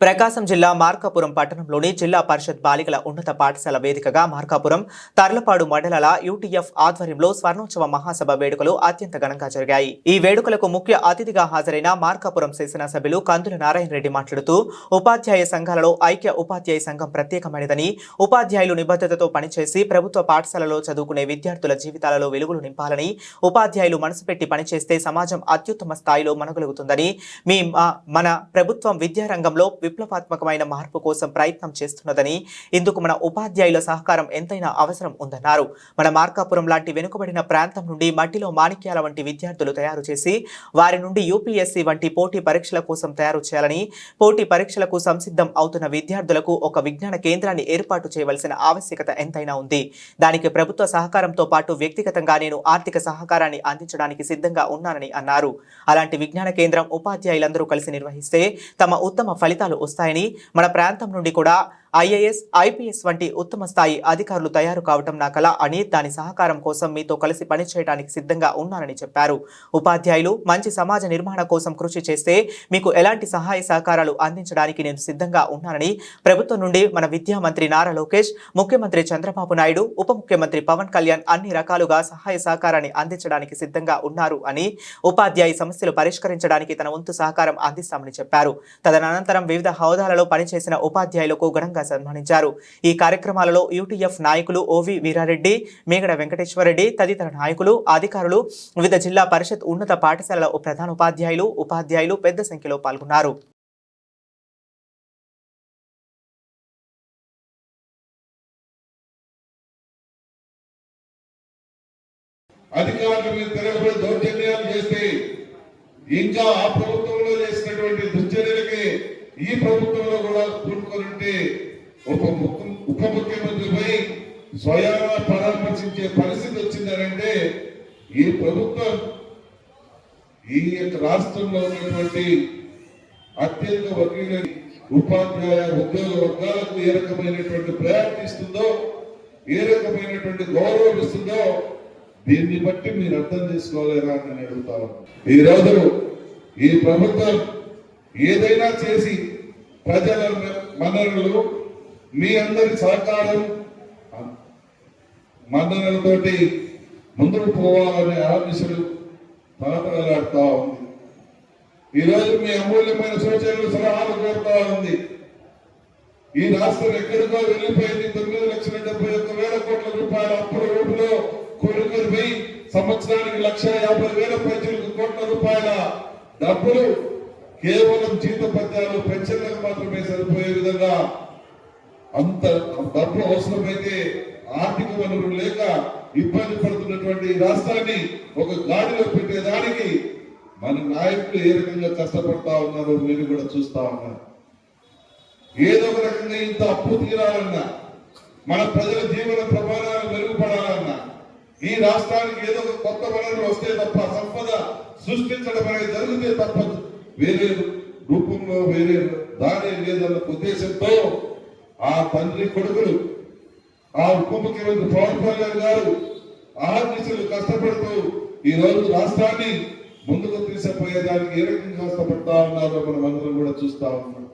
ప్రకాశం జిల్లా మార్కాపురం పట్టణంలోని జిల్లా పరిషత్ బాలికల ఉన్నత పాఠశాల వేదికగా మార్కాపురం తర్లపాడు మండలాల యూటీఎఫ్ ఆధ్వర్యంలో స్వర్ణోత్సవ మహాసభ వేడుకలు అత్యంత ఘనంగా జరిగాయి. ఈ వేడుకలకు ముఖ్య అతిథిగా హాజరైన మార్కాపురం శాసనసభ్యులు కందుల నారాయణ రెడ్డి మాట్లాడుతూ ఉపాధ్యాయ సంఘాలలో ఐక్య ఉపాధ్యాయ సంఘం ప్రత్యేకమైనదని ఉపాధ్యాయులు నిబద్ధతతో పనిచేసి ప్రభుత్వ పాఠశాలలో చదువుకునే విద్యార్థుల జీవితాలలో వెలుగులు నింపాలని ఉపాధ్యాయులు మనసు పెట్టి పనిచేస్తే సమాజం అత్యుత్తమ స్థాయిలో మనగలుగుతుందని మీ మన ప్రభుత్వం విద్యారంగంలో విప్లవాత్మకమైన మార్పు కోసం ప్రయత్నం చేస్తున్నదని ఇందుకు మన ఉపాధ్యాయుల సహకారం ఎంతైనా అవసరం ఉందన్నారు. మన మార్కాపురం లాంటి వెనుకబడిన ప్రాంతం నుండి మట్టిలో మాణిక్యాల వంటి విద్యార్థులు తయారు చేసి వారి నుండి యూపీఎస్సీ వంటి పోటీ పరీక్షల కోసం తయారు చేయాలని పోటీ పరీక్షలకు సంసిద్ధం అవుతున్న విద్యార్థులకు ఒక విజ్ఞాన కేంద్రాన్ని ఏర్పాటు చేయవలసిన ఆవశ్యకత ఎంతైనా ఉంది. దానికి ప్రభుత్వ సహకారంతో పాటు వ్యక్తిగతంగా నేను ఆర్థిక సహకారాన్ని అందించడానికి సిద్ధంగా ఉన్నానని అన్నారు. అలాంటి విజ్ఞాన కేంద్రం ఉపాధ్యాయులందరూ కలిసి నిర్వహిస్తే తమ ఉత్తమ ఫలితాలు వస్తాయని మన ప్రాంతం నుండి కూడా ఐఏఎస్ ఐపీఎస్ వంటి ఉత్తమ స్థాయి అధికారులు తయారు కావటం నా కల. అని దాని సహకారం కోసం మీతో కలిసి పనిచేయడానికి సిద్ధంగా ఉన్నానని చెప్పారు. ఉపాధ్యాయులు మంచి సమాజ నిర్మాణ కోసం కృషి చేస్తే మీకు ఎలాంటి సహాయ సహకారాలు అందించడానికి నేను సిద్ధంగా ఉన్నానని ప్రభుత్వం నుండి మన విద్యా మంత్రి నారా లోకేష్ ముఖ్యమంత్రి చంద్రబాబు నాయుడు ఉప ముఖ్యమంత్రి పవన్ కళ్యాణ్ అన్ని రకాలుగా సహాయ సహకారాన్ని అందించడానికి సిద్ధంగా ఉన్నారు అని ఉపాధ్యాయ సమస్యలు పరిష్కరించడానికి తన వంతు సహకారం అందిస్తామని చెప్పారు. తదనంతరం వివిధ హోదాలలో పనిచేసిన ఉపాధ్యాయులకు ఘనంగా సన్మానించారు. ఈ కార్యక్రమాలలో యూటీఎఫ్ నాయకులు ఓవి వీరారెడ్డి మేగడ వెంకటేశ్వరరెడ్డి తదితర నాయకులు అధికారులు వివిధ జిల్లా పరిషత్ ఉన్నత పాఠశాలల ప్రధాన ఉపాధ్యాయులు ఉపాధ్యాయులు పెద్ద సంఖ్యలో పాల్గొన్నారు. అధికారుల మీద తిరగబడి దౌర్జన్యాలు చేస్తే ఇంకా ఆ ప్రభుత్వంలో చేసినటువంటి దుర్చర్యలకి ఈ ప్రభుత్వంలో కూడా కూడుకొని ఉంటే ఒక ఉప ముఖ్యమంత్రిపై స్వయాన పరామర్శించే పరిస్థితి వచ్చిందనంటే ఈ ప్రభుత్వం ఈ యొక్క రాష్ట్రంలో ఉన్నటువంటి అత్యంత వకీల ఉపాధ్యాయ ఉద్యోగ వర్గాలకు ఏ రకమైనటువంటి ప్రయాణిస్తుందో ఏ రకమైనటువంటి గౌరవం ఇస్తుందో దీన్ని బట్టి మీరు అర్థం చేసుకోలేరా అని నేను ఈ రోజు ఈ ప్రభుత్వం ఏదైనా చేసి ప్రజల మన్ననలు మీ అందరి సహకారం మన్ననలతోటి ముందుకు పోవాలనే ఆలోచనలు తాతలాడుతూ ఉంది. ఈరోజు మీ అమూల్యమైన సూచనలు సలహాలు కోరుతా ఉంది. ఈ రాష్ట్రం ఎక్కడికో వెళ్ళిపోయింది. తొమ్మిది లక్షల డెబ్బై ఒక్క వేల కోట్ల రూపాయల అప్పుల రూపంలో కోరుకొని పోయి సంవత్సరానికి లక్ష యాభై వేల పైసలకు కోట్ల రూపాయల డబ్బులు కేవలం జీతపత్యాలు పెన్షన్లకు మాత్రమే సరిపోయే విధంగా అంత డబ్బు అవసరమైతే ఆర్థిక వనరులు లేక ఇబ్బంది పడుతున్నటువంటి రాష్ట్రాన్ని ఒక గాడిలో పెట్టేదానికి మన నాయకులు ఏ రకంగా కష్టపడతా ఉన్నారో మీరు కూడా చూస్తా ఉన్నారు. ఏదో ఒక రకంగా ఇంత అప్పు తీరాలన్నా మన ప్రజల జీవన ప్రమాణాలు మెరుగుపడాలన్నా ఈ రాష్ట్రానికి ఏదో ఒక కొత్త వనరులు వస్తే తప్ప సంపద సృష్టించడం అనేది జరిగితే తప్ప వేరే రూపంలో వేరే దారి లేదన్న ఉద్దేశంతో ఆ తండ్రి కొడుకులు ఆ ఉప ముఖ్యమంత్రి పవన్ కళ్యాణ్ గారు ఆర్టీసీలు కష్టపడుతూ ఈ రోజు రాష్ట్రాన్ని ముందుకు తీసుకుపోయేదానికి ఏ రకంగా కష్టపడతా ఉన్నారో మనం అందరం కూడా చూస్తా ఉన్నాం.